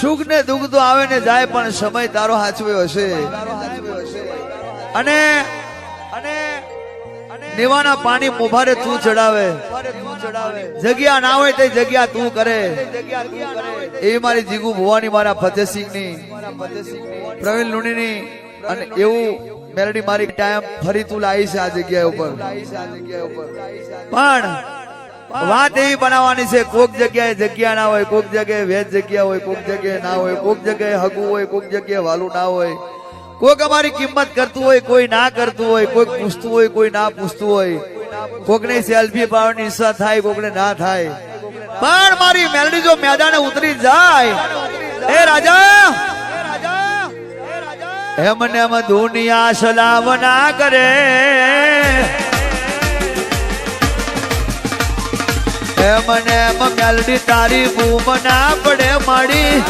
સુખ ને દુઃખ તો આવે ને જાય, પણ સમય તારો હાચવ્યો હશે. અને અને દેવાના પાણી મોભારે તું ચડાવે. જગ્યા ના હોય તે જગ્યા તું કરે. એ મારી જીગુ ભુવાની, મારા ફતેહસિંહની પ્રવીણ લુણી ની અને એવું મેલડી મારી ટાઈમ ફરી તું લાવી છે આ જગ્યા ઉપર. પણ વાત એવી બનાવવાની છે, કોક જગ્યાએ જગ્યા ના હોય, કોક જગ્યાએ વેજ જગ્યા હોય, કોક જગ્યાએ ના હોય, કોક જગ્યાએ હગું હોય, કોક જગ્યાએ વાલું ના હોય. કોક અમારી કિંમત કરતું હોય, કોઈ ના કરતું હોય કોઈક પૂછતું હોય, કોઈ ના પૂછતું હોય. કોકને સેલ્ફી પાડવાની ઈચ્છા થાય, કોકને ના થાય. પણ મારી મેલડી જો મેદાને ઉતરી જાય, એ રાજા! એમને એમ દુનિયા સલામ ના કરે. એમને એમ મેલડી તારી બૂમ ના પડે માડી.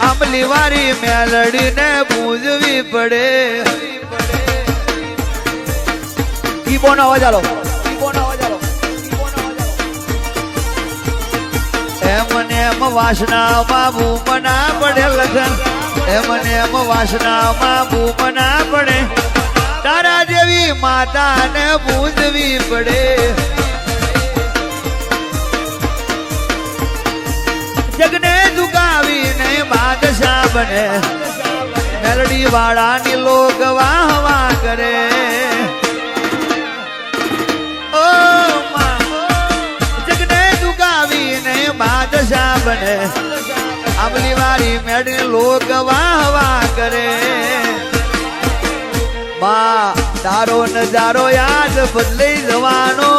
આંબલી વારી મેલડી ને બૂજવી પડે. કીબોર્ડ નો અવાજ આલો. એમને એમ વાસનામાં બૂમ ના પડે લગન. એમને એમ વાસનામાં બૂમ ના પડે. તારા જેવી માતાને પૂજવી પડે. જગને ઝુકાવીને બાદશાહ બને. મેલડી વાળાની લોક વાહ વાહ કરે. ઓ જગને ઝુકાવીને બાદશાહ બને. આમલી વાળી મેળી લોક વાહ વાહ કરે. માં તારો નજારો યાદ બદલાઈ જવાનો.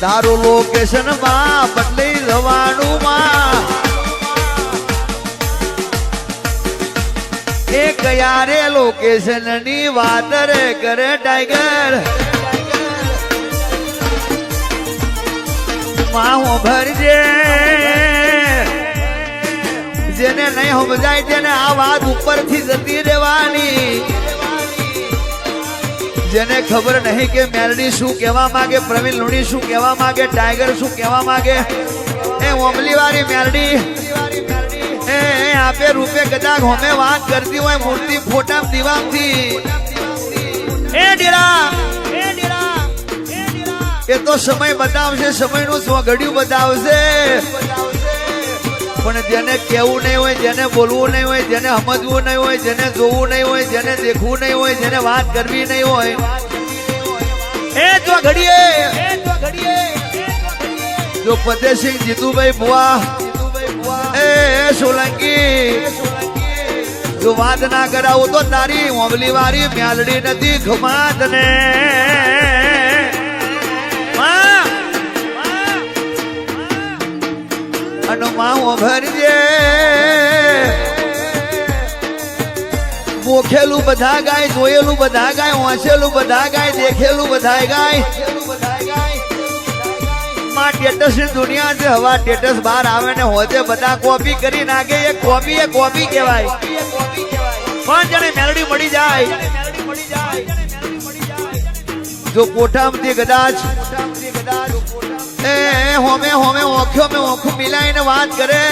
તારું લોકેશનમાં બદલાઈ જવાનું માં. એ કયા રે લોકેશનની વાત રે કરે ટાઈગર? માં હું ભરજે. જેને નહીં સમજાય તેને આ વાત ઉપરથી જતી રહેવાની. જેને ખબર નહીં કે મેલડી શું કહેવા માંગે, પ્રવીણ લુણી શું કહેવા માંગે, ટાઈગર શું કહેવા માંગે. એ ઓમલી વાળી મેલડી. એ આપે રૂપે કદાચ હોમે વાત કરતી હોય મૂર્તિ ફોટા દીવામથી. એ ડેરા એ તો સમય બતાવશે, સમયનું સ્વઘડ્યું બતાવશે. પણ જેને કેવું નહીં હોય, જેને બોલવું નહીં હોય, જેને સમજવું નહીં હોય, જેને જોવું નહીં હોય, જેને દેખવું નહીં હોય, જેને વાત કરવી નહીં હોય, એ જો ઘડીએ, જો ફતેહસિંહ જીતુભાઈ બુઆ એ સોલંકી, જો વાત ના કરાવું તો તારી ઓમલી વાળી મ્યાલડી નથી ઘુમાત ને માં અને માવો ભરજે. મોખેલું બધા ગાય, જોયેલું બધા ગાય વાંચેલું બધા ગાય, દેખેલું બધા ગાય. માં ટેટસ દુનિયા છે, હવા ટેટસ બહાર આવે ને હોજે બધા. કોપી કરી નાખે, એ કોપી એ કોપી કહેવાય. પણ જણે મેલડી મળી જાય, જો કોઠામાંથી કદાચ એ હોમે હોમે ઓખ્યો મેં ઓખું મિલાઈને વાત કરે.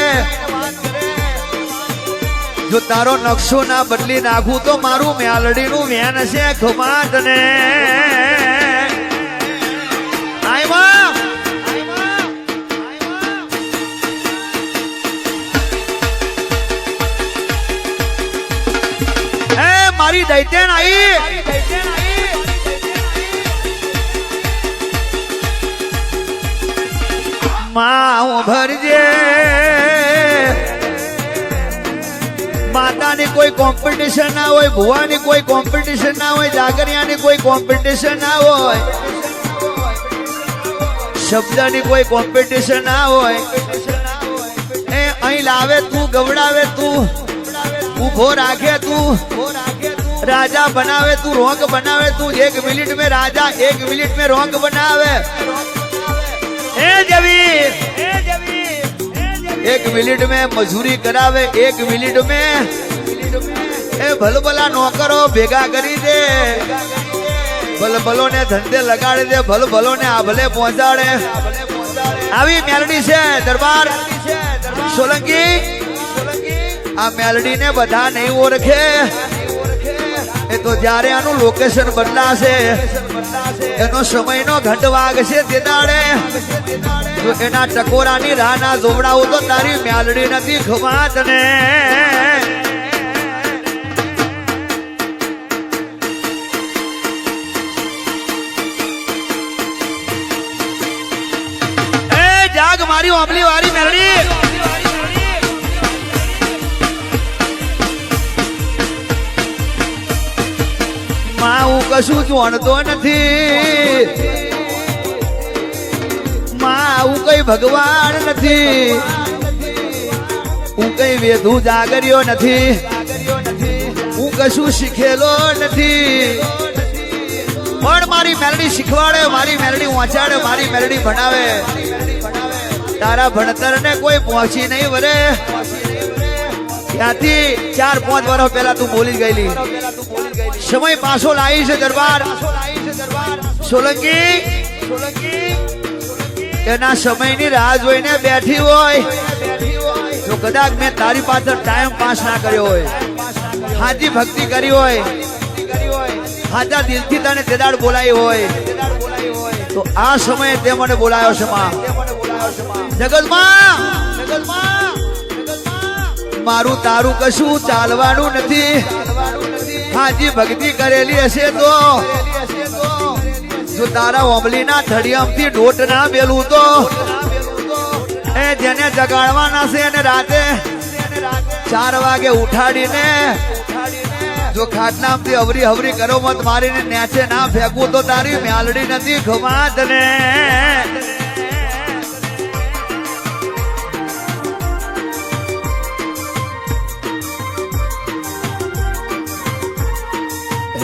જો તારો નકશો ના બદલી નાખું તો મારું મ્યાલડી નું વેન છે ખમાત ને મારી દૈત્યન આઈ! માં ભરજે. માતાની કોઈ કોમ્પિટિશન ના હોય, ભુવાની કોઈ કોમ્પિટિશન ના હોય, જાગરિયાની કોઈ કોમ્પિટિશન ના હોય, શબ્દની કોઈ કોમ્પિટિશન ના હોય. એ અહીં લાવે તું, ગવડાવે તું ઊભો રાખે તું, રાજા બનાવે તું, રોંગ બનાવે તું, એક મિનિટ મેં રાજા, એક મિનિટ મેં રોંગ બનાવે. એક મિનિટ મેં મજૂરી કરાવે, એક મિનિટ મેં એ ભલભલા નોકરો ભેગા કરી દે. ભલભલો ને ધંધે લગાડી દે ભલભલો ને આભલે પહોંચાડે. આવી મેલડી છે દરબાર. સોલંકી, આ મેલડી ને બધા નહીં ઓળખે. તો જ્યારે આનું લોકેશન બદલાશે, એનો સમયનો ઘંટ વાગશે તે દાડે. જો એના ટકોરાની રાના જોવડાવું તો તારી મ્યાલડી નથી ખમાત ને મારી ઓમલી વાળી મેલડી કશું જાણતો નથી. માં કઈ ભગવાન નથી. હું કઈ વેધું જાગર્યો નથી. હું કશું શીખેલો નથી. પણ મારી મેલડી શીખવાડે, મારી મેલડી વાંચાડે, મારી મેલડી ભણાવે. તારા ભણતર ને કોઈ પહોંચી નહીં વરે ત્યાંથી ચાર પાંચ વર્ષ પહેલા તું બોલી ગયેલી. સમય પાછો લાવી છે દરબાર. સોલંકી, એના સમયની રાહ જોઈને બેઠી હોય જો કદાચ મેં તારી પાછળ ટાઈમ પાસ ના કર્યો હોય. હાજી ભક્તિ કરી હોય. હાજા દિલથી તને તેદાડ બોલાવી હોય. તો આ સમયે તે મને બોલાયો છે માં. જગતમાં જગતમાં મારું તારું કશું ચાલવાનું નથી. હાજી ભક્તિ કરેલી હશે તો. જો તારા ઓમલીના થડિયામથી ડોટ ના બેલું તો. એ જેને જગાડવાના છે એને રાતે ચાર વાગે ઉઠાડીને જો ખાટલામથી અવરી હવરી કરો મત મારીને નેચે ના ફેંકવું તો તારી મ્યાલડી નથી ખમાત ને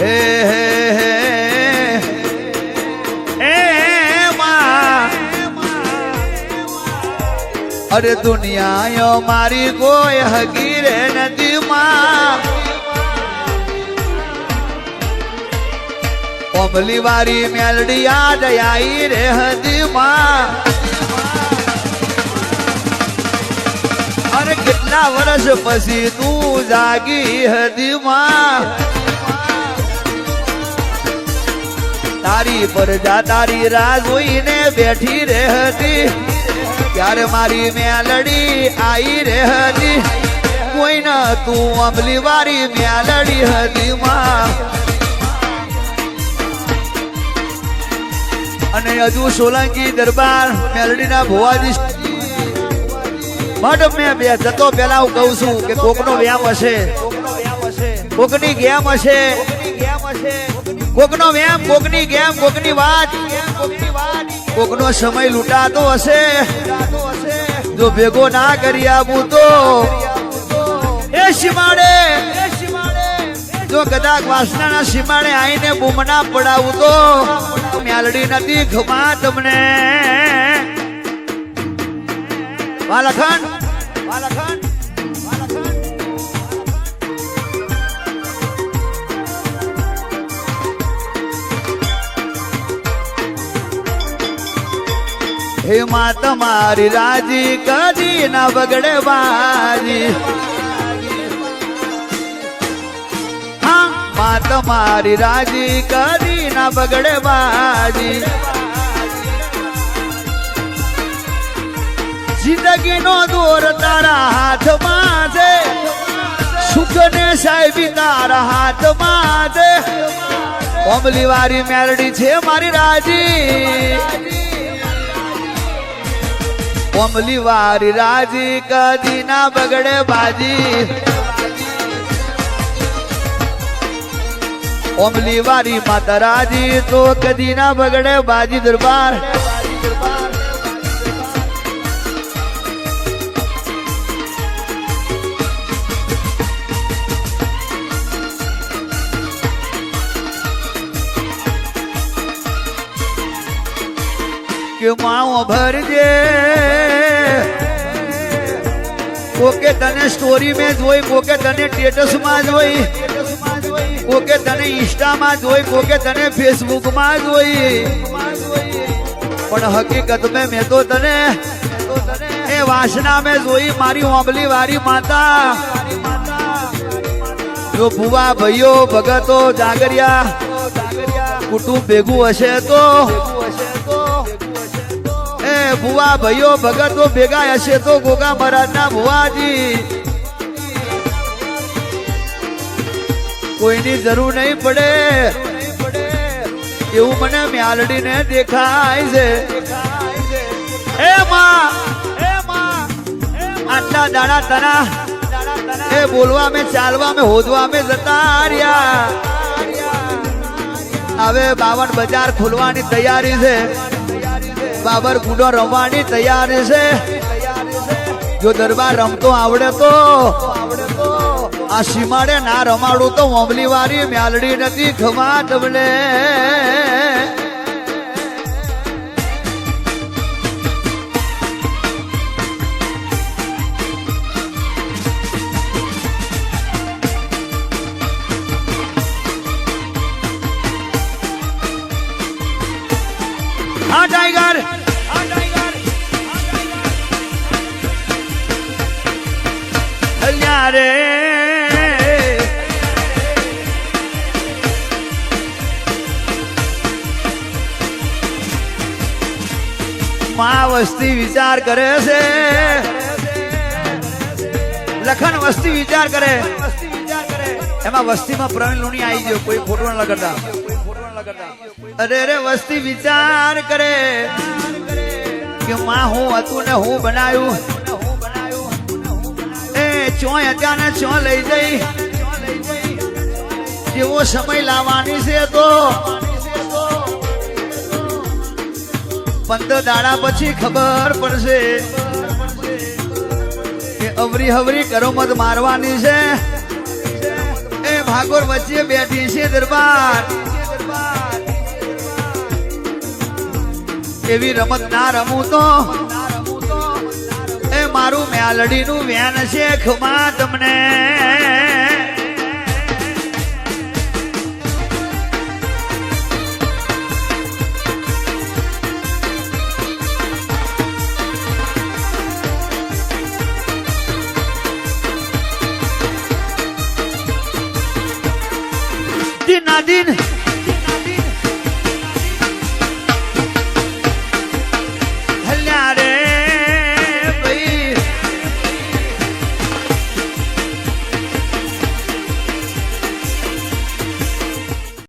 હે હે હે હે માં અરે દુનિયા મારી કોઈ હગી રે નથી માં ઓમલી વારી મેલડી યાદ આઈ રે હદી માં અરે કેટલા વર્ષ પછી તું જાગી હદી તારી પરજા તારી રાહ જોઈને બેઠી રે હતી ત્યારે મારી મેલડી આઈ રે હતી કોઈ ન તું અમલી વારી મેલડી હતી માં. અને હજુ સોલંકી દરબાર મેલડીના ભુવાજી બટ મેં બે જતો પેલા હું કહું છું કે કોકનો વ્યામ હશે. કોકની ગેમ હશે. કોકનો વ્યામ કોકની ગેમ, કોકની વાત. કોકનો સમય લૂંટાતો હશે. જો ભેગો ના કરી આપું તો. એ સીમાડે. જો કદાચ વાસનાના સીમાડે આઈને બૂમના પડાવું તો. મ્યાલડી નથી ખમા તમને. વાલખંડ. વાલખંડ. હે માં તમારી રાજી કદી ના બગડે બાજી માં તમારી રાજી કદી ના બગડે બાજી જિંદગીનો દોર તારા હાથમાં છે. સુખ ને સાહેબી તારા હાથમાં છે. કોમલી વારી મેરડી છે મારી રાજી. કોમલી વારી રાજી કદી ના બગડે બાજી ઓમલી વારી માતા રાજી તો કદી ના બગડે બાજી દરબાર કે માઓ ભરજે. કોકે તને સ્ટોરી મેં જોઈ, કોકે તને સ્ટેટસમાં જોઈ, કોકે તને ઇન્સ્ટામાં જોઈ, કોકે તને ફેસબુકમાં જોઈ. પણ હકીકત મેં મેં તો તને, એ વાસના મેં જોઈ, મારી ઓંબલી વારી માતા. જો ભુવા ભાઈઓ ભગતો જાગરિયા, કુટુંબ ભેગું હશે તો ભુવા ભાઈઓ તો ભેગા હશે તો ગોગા મહારાજના ભુવાજી. કોઈની જરૂર નહીં પડે. એવું મને મ્યાલડીને દેખાય છે. એ માં આટલા દાડા તના એ બોલવા મેં, ચાલવા મેં હોદવા મેં જતા રહ્યા. હવે બાવન બજાર ખોલવાની તૈયારી છે. બાબર ગુડો રમવાની તૈયારી છે. જો દરબાર રમતો આવડે તો આ સીમાડે ના રમાડું તો ઓમલી વાળી મ્યાલડી નથી ખમા તમને અલ્યા રે. માં વસ્તી વિચાર કરે છે. લખન વસ્તી વિચાર કરે. એમાં વસ્તીમાં પ્રવીણ લુણી આવી ગયો, કોઈ ફોટો ન લગાડતા. અરે રે, વસ્તી વિચાર કરે. કે માં હું હતું ને હું બનાવ્યું ચોય હતા ને લઈ જઈ. જેવો સમય લાવવાની છે તો. પંદર દાડા પછી ખબર પડશે કે અવરી હવરી કરોમત મારવાની છે. એ ભાગોર વચ્ચે બેઠી છે દરબાર. એવી રમત ના રમું તો. મારું મ્યાલડીનું વ્યાન છે ખમા તમને. દિન દિન